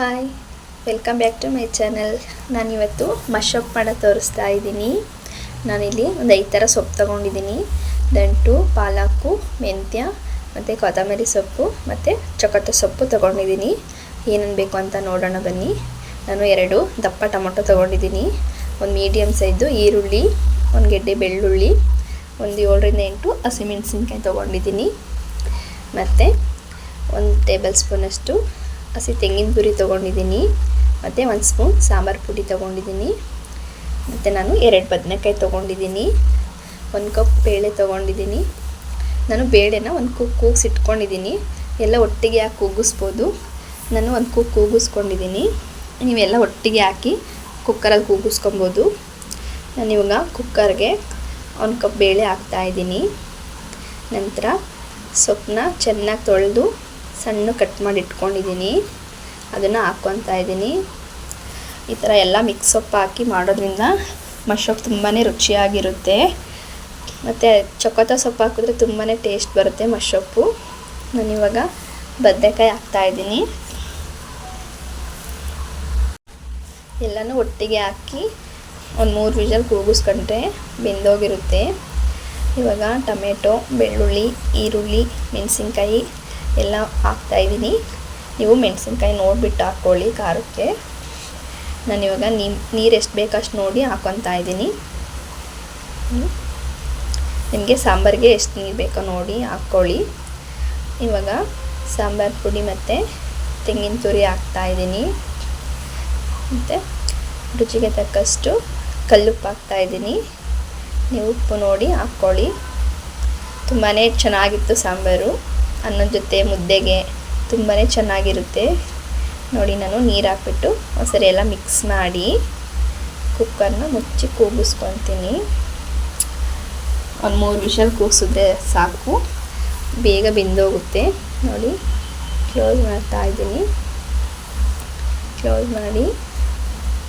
Hi welcome back to my channel ನಾನಿವತ್ತು mashup ಮಾಡೋದು ತೋರಿಸ್ತಾ ಇದ್ದೀನಿ. ನಾನಿಲ್ಲಿ ಒಂದು ಐದು ಥರ ಸೊಪ್ಪು ತೊಗೊಂಡಿದ್ದೀನಿ. ದಂಟು ಪಾಲಕು, ಮೆಂತ್ಯ, ಮತ್ತು ಕೊತ್ತಂಬರಿ ಸೊಪ್ಪು, ಮತ್ತು ಚೊಕೊತ ಸೊಪ್ಪು ತೊಗೊಂಡಿದ್ದೀನಿ. ಏನೇನು ಬೇಕು ಅಂತ ನೋಡೋಣ ಬನ್ನಿ. ನಾನು ಎರಡು ದಪ್ಪ ಟೊಮೊಟೊ ತೊಗೊಂಡಿದ್ದೀನಿ. ಒಂದು ಮೀಡಿಯಮ್ ಸೈಜು ಈರುಳ್ಳಿ, ಒಂದು ಗೆಡ್ಡೆ ಬೆಳ್ಳುಳ್ಳಿ, ಒಂದು ಏಳರಿಂದ ಎಂಟು ಹಸಿಮೆಣಸಿನ್ಕಾಯಿ ತೊಗೊಂಡಿದ್ದೀನಿ. ಮತ್ತು ಒಂದು ಟೇಬಲ್ ಸ್ಪೂನಷ್ಟು ಹಸಿ ತೆಂಗಿನ ಪುರಿ ತೊಗೊಂಡಿದ್ದೀನಿ, ಮತ್ತು ಒಂದು ಸ್ಪೂನ್ ಸಾಂಬಾರು ಪುಡಿ ತೊಗೊಂಡಿದ್ದೀನಿ, ಮತ್ತು ನಾನು ಎರಡು ಬದನೆಕಾಯಿ ತೊಗೊಂಡಿದ್ದೀನಿ, ಒಂದು ಕಪ್ ಬೇಳೆ ತೊಗೊಂಡಿದ್ದೀನಿ. ನಾನು ಬೇಳೆನ ಒಂದು ಕುಕ್ ಕೂಗಿಸಿಟ್ಕೊಂಡಿದ್ದೀನಿ, ಎಲ್ಲ ಒಟ್ಟಿಗೆ ಹಾಕಿ ಕೂಗಿಸ್ಬೋದು. ನಾನು ಒಂದು ಕುಕ್ ಕೂಗಿಸ್ಕೊಂಡಿದ್ದೀನಿ, ನೀವೆಲ್ಲ ಒಟ್ಟಿಗೆ ಹಾಕಿ ಕುಕ್ಕರಲ್ಲಿ ಕೂಗಿಸ್ಕೊಬೋದು. ನಾನು ಇವಾಗ ಕುಕ್ಕರ್ಗೆ ಒಂದು ಕಪ್ ಬೇಳೆ ಹಾಕ್ತಾಯಿದ್ದೀನಿ ನಂತರ ಸೊಪ್ಪನ್ನ ಚೆನ್ನಾಗಿ ತೊಳೆದು ಸಣ್ಣ ಕಟ್ ಮಾಡಿ ಇಟ್ಕೊಂಡಿದ್ದೀನಿ. ಅದನ್ನು ಹಾಕ್ಕೊತಾ ಇದ್ದೀನಿ. ಈ ಥರ ಎಲ್ಲ ಮಿಕ್ಸ್ ಸೊಪ್ಪು ಹಾಕಿ ಮಾಡೋದ್ರಿಂದ ಮಶ್ರೂಮ್ ತುಂಬಾ ರುಚಿಯಾಗಿರುತ್ತೆ. ಮತ್ತು ಚೊಕೊತ ಸೊಪ್ಪು ಹಾಕಿದ್ರೆ ತುಂಬಾ ಟೇಸ್ಟ್ ಬರುತ್ತೆ ಮಶ್ರೂಪು ನಾನಿವಾಗ ಬದನೆಕಾಯಿ ಹಾಕ್ತಾಯಿದ್ದೀನಿ ಎಲ್ಲನೂ ಒಟ್ಟಿಗೆ ಹಾಕಿ ಒಂದು ಮೂರು ವಿಷಲ್ ಕೂಗಿಸ್ಕೊಂಡ್ರೆ ಬೆಂದೋಗಿರುತ್ತೆ. ಇವಾಗ ಟೊಮೆಟೊ, ಬೆಳ್ಳುಳ್ಳಿ, ಈರುಳ್ಳಿ, ಮೆಣಸಿನ್ಕಾಯಿ ಎಲ್ಲ ಹಾಕ್ತಾಯಿದ್ದೀನಿ ನೀವು ಮೆಣಸಿನ್ಕಾಯಿ ನೋಡಿಬಿಟ್ಟು ಹಾಕ್ಕೊಳ್ಳಿ ಖಾರಕ್ಕೆ. ನಾನಿವಾಗ ನೀರು ಎಷ್ಟು ಬೇಕಷ್ಟು ನೋಡಿ ಹಾಕೊತಾ ಇದ್ದೀನಿ. ನಿಮಗೆ ಸಾಂಬಾರಿಗೆ ಎಷ್ಟು ನೀರು ಬೇಕೋ ನೋಡಿ ಹಾಕ್ಕೊಳ್ಳಿ. ಇವಾಗ ಸಾಂಬಾರು ಪುಡಿ ಮತ್ತು ತೆಂಗಿನ ತುರಿ ಹಾಕ್ತಾಯಿದ್ದೀನಿ ಮತ್ತು ರುಚಿಗೆ ತಕ್ಕಷ್ಟು ಕಲ್ಲುಪ್ಪು ಹಾಕ್ತಾಯಿದ್ದೀನಿ ನೀವು ಉಪ್ಪು ನೋಡಿ ಹಾಕ್ಕೊಳ್ಳಿ. ತುಂಬಾ ಚೆನ್ನಾಗಿತ್ತು ಸಾಂಬಾರು. ಅನ್ನದ ಜೊತೆ ಮುದ್ದೆಗೆ ತುಂಬಾ ಚೆನ್ನಾಗಿರುತ್ತೆ. ನೋಡಿ, ನಾನು ನೀರು ಹಾಕ್ಬಿಟ್ಟು ಒಂದ್ಸರಿ ಎಲ್ಲ ಮಿಕ್ಸ್ ಮಾಡಿ ಕುಕ್ಕರ್ನ ಮುಚ್ಚಿ ಕೂಗಿಸ್ಕೊತೀನಿ. ಒಂದು ಮೂರು ವಿಷಲ್ ಕೂಗಿಸಿದ್ರೆ ಸಾಕು. ಬೇಗ ಬೆಂದೋಗುತ್ತೆ. ನೋಡಿ ಕ್ಲೋಸ್ ಮಾಡ್ತಾ ಇದ್ದೀನಿ. ಕ್ಲೋಸ್ ಮಾಡಿ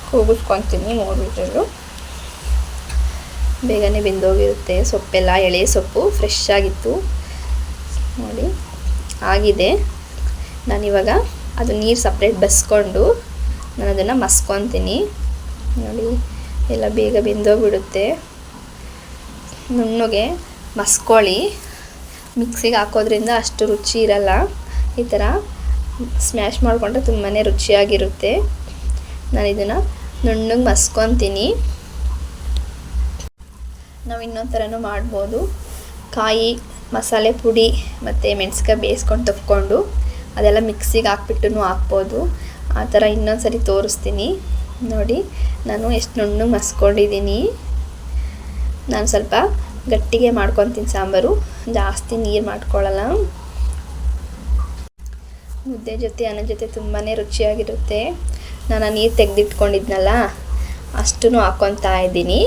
ಕೂಗಿಸ್ಕೊತೀನಿ ಮೂರು ವಿಷಲು ಬೇಗನೆ ಬೆಂದೋಗಿರುತ್ತೆ ಸೊಪ್ಪೆಲ್ಲ ಎಳೆ ಸೊಪ್ಪು ಫ್ರೆಶ್ ಆಗಿತ್ತು. ನೋಡಿ. ಆಗಿದೆ. ನಾನಿವಾಗ ಅದು ನೀರು ಸಪ್ರೇಟ್ ಬಸ್ಕೊಂಡು ನಾನು ಅದನ್ನು ಮಸ್ಕೊತೀನಿ. ನೋಡಿ, ಎಲ್ಲ ಬೇಗ ಬೆಂದೋಗ್ಬಿಡುತ್ತೆ. ನುಣ್ಣಗೆ ಮಸ್ಕೊಳ್ಳಿ. ಮಿಕ್ಸಿಗೆ ಹಾಕೋದ್ರಿಂದ ಅಷ್ಟು ರುಚಿ ಇರಲ್ಲ. ಈ ಥರ ಸ್ಮ್ಯಾಶ್ ಮಾಡಿಕೊಂಡ್ರೆ ತುಂಬಾ ರುಚಿಯಾಗಿರುತ್ತೆ. ನಾನು ಇದನ್ನು ನುಣ್ಣಗೆ ಮಸ್ಕೊತೀನಿ. ನಾವು ಇನ್ನೊಂದು ಥರನೂ ಮಾಡ್ಬೋದು. ಕಾಯಿ ಮಸಾಲೆ ಪುಡಿ ಮತ್ತು ಮೆಣಸ್ಕಾಯಿ ಬೇಯಿಸ್ಕೊಂಡು ತಕ್ಕೊಂಡು ಅದೆಲ್ಲ ಮಿಕ್ಸಿಗೆ ಹಾಕ್ಬಿಟ್ಟು ಹಾಕ್ಬೋದು. ಆ ಥರ ಇನ್ನೊಂದು ಸರಿ ತೋರಿಸ್ತೀನಿ. ನೋಡಿ, ನಾನು ಎಷ್ಟು ನುಣ್ಣು ಮಸ್ಕೊಂಡಿದ್ದೀನಿ. ನಾನು ಸ್ವಲ್ಪ ಗಟ್ಟಿಗೆ ಮಾಡ್ಕೊತೀನಿ ಸಾಂಬಾರು. ಜಾಸ್ತಿ ನೀರು ಮಾಡ್ಕೊಳ್ಳಲ್ಲ ಮುದ್ದೆ ಜೊತೆ, ಅನ್ನ ಜೊತೆ ತುಂಬಾ ರುಚಿಯಾಗಿರುತ್ತೆ. ನಾನು ನೀರು ತೆಗೆದಿಟ್ಕೊಂಡಿದ್ನಲ್ಲ ಅಷ್ಟು ಹಾಕ್ಕೊತಾ ಇದ್ದೀನಿ.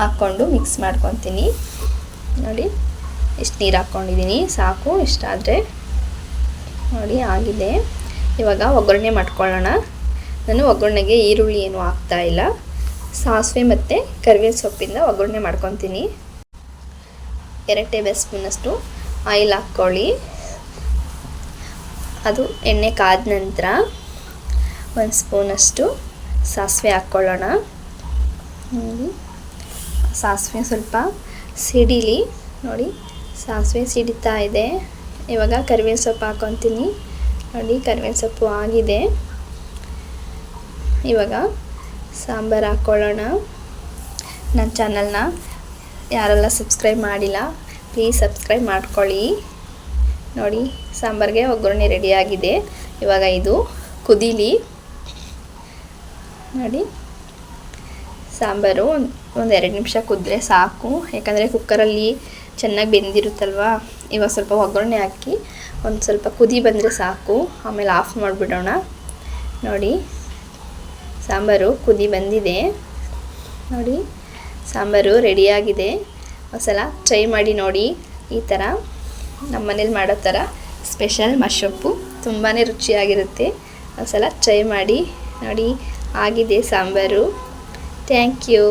ಹಾಕ್ಕೊಂಡು ಮಿಕ್ಸ್ ಮಾಡ್ಕೊತೀನಿ. ನೋಡಿ. ಇಷ್ಟು ನೀರು ಹಾಕ್ಕೊಂಡಿದ್ದೀನಿ. ಸಾಕು ಇಷ್ಟಾದರೆ ನೋಡಿ, ಆಗಿದೆ. ಇವಾಗ ಒಗ್ಗರಣೆ ಮಾಡ್ಕೊಳ್ಳೋಣ. ನಾನು ಒಗ್ಗರಣೆಗೆ ಈರುಳ್ಳಿ ಏನು ಹಾಕ್ತಾಯಿಲ್ಲ ಸಾಸಿವೆ ಮತ್ತು ಕರಿಬೇವು ಸೊಪ್ಪಿಂದ ಒಗ್ಗರಣೆ ಮಾಡ್ಕೊತೀನಿ. ಎರಡು ಟೇಬಲ್ ಸ್ಪೂನಷ್ಟು ಆಯಿಲ್ ಹಾಕ್ಕೊಳ್ಳಿ. ಅದು ಎಣ್ಣೆ ಕಾದ ನಂತರ ಒಂದು ಸ್ಪೂನಷ್ಟು ಸಾಸಿವೆ ಹಾಕ್ಕೊಳ್ಳೋಣ. ಸಾಸಿವೆ ಸ್ವಲ್ಪ ಸಿಡಿಲಿ. ನೋಡಿ ಸಾಸಿವೆ ಸಿಡಿತಾ ಇದೆ. ಇವಾಗ ಕರಿಬೇವಿನ ಸೊಪ್ಪು ಹಾಕೊತೀನಿ. ನೋಡಿ, ಕರಿಬೇವಿನ ಸೊಪ್ಪು ಆಗಿದೆ. ಇವಾಗ ಸಾಂಬಾರು ಹಾಕ್ಕೊಳ್ಳೋಣ ನನ್ನ ಚಾನಲ್ನ ಯಾರೆಲ್ಲ ಸಬ್ಸ್ಕ್ರೈಬ್ ಮಾಡಿಲ್ಲ, ಪ್ಲೀಸ್ ಸಬ್ಸ್ಕ್ರೈಬ್ ಮಾಡ್ಕೊಳ್ಳಿ. ನೋಡಿ, ಸಾಂಬಾರಿಗೆ ಒಗ್ಗರಣೆ ರೆಡಿಯಾಗಿದೆ ಇವಾಗ ಇದು ಕುದೀಲಿ. ನೋಡಿ, ಸಾಂಬಾರು ಒಂದು ಎರಡು ನಿಮಿಷ ಕುದ್ರೆ ಸಾಕು. ಯಾಕಂದರೆ ಕುಕ್ಕರಲ್ಲಿ ಚೆನ್ನಾಗಿ ಬೆಂದಿರುತ್ತಲ್ವಾ? ಇವಾಗ ಸ್ವಲ್ಪ ಒಗ್ಗರಣೆ ಹಾಕಿ ಒಂದು ಸ್ವಲ್ಪ ಕುದಿ ಬಂದರೆ ಸಾಕು. ಆಮೇಲೆ ಆಫ್ ಮಾಡಿಬಿಡೋಣ. ನೋಡಿ, ಸಾಂಬಾರು ಕುದಿ ಬಂದಿದೆ. ನೋಡಿ, ಸಾಂಬಾರು ರೆಡಿಯಾಗಿದೆ ಒಂದ್ಸಲ ಟ್ರೈ ಮಾಡಿ ನೋಡಿ ಈ ಥರ ನಮ್ಮ ಮನೇಲಿ ಮಾಡೋ ಥರ ಸ್ಪೆಷಲ್ ಮಶಪ್ಪು ತುಂಬಾ ರುಚಿಯಾಗಿರುತ್ತೆ. ಒಂದ್ಸಲ ಟ್ರೈ ಮಾಡಿ ನೋಡಿ, ಆಗಿದೆ ಸಾಂಬಾರು. Thank you